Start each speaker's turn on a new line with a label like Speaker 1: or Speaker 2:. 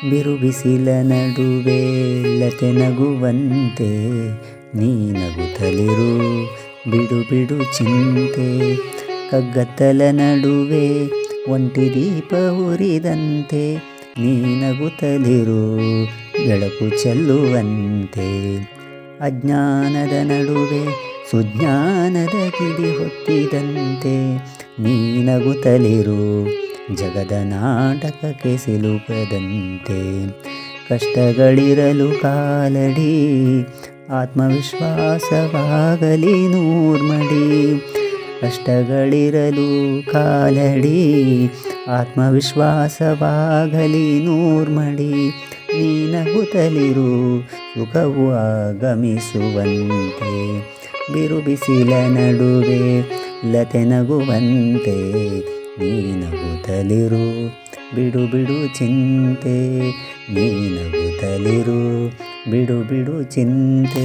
Speaker 1: ಬಿರು ಬಿಸಿಲ ನಡುವೆ ಲತೆ ನಗುವಂತೆ, ನೀ ನಗುತ್ತಲಿರು, ಬಿಡು ಬಿಡು ಚಿಂತೆ. ಕಗ್ಗತ್ತಲ ನಡುವೆ ಒಂಟಿ ದೀಪ ಉರಿದಂತೆ, ನೀ ನಗುತ್ತಲಿರು, ಬೆಳಕು ಚೆಲ್ಲುವಂತೆ. ಅಜ್ಞಾನದ ನಡುವೆ ಸುಜ್ಞಾನದ ಕಿಡಿ ಹೊತ್ತಿದಂತೆ, ನೀ ನಗುತ್ತಲಿರು ಜಗದ ನಾಟಕಕ್ಕೆ ಸಿಲುಕದಂತೆ ಕಷ್ಟಗಳಿರಲು ಕಾಲಡಿ, ಆತ್ಮವಿಶ್ವಾಸವಾಗಲಿ ನೂರ್ಮಡಿ. ಕಷ್ಟಗಳಿರಲು ಕಾಲಡಿ, ಆತ್ಮವಿಶ್ವಾಸವಾಗಲಿ ನೂರ್ಮಡಿ. ನೀ ನಗುತ್ತಲಿರು ಸುಖವು ಆಗಮಿಸುವಂತೆ. ಬಿರುಬಿಸಿಲ ನಡುವೆ ಲತೆ ನಗುವಂತೆ ನೀ ಬಿಡು ಬಿಡು ಚಿಂತೆ ನೀ ಬಿಡು ಬಿಡು ಚಿಂತೆ.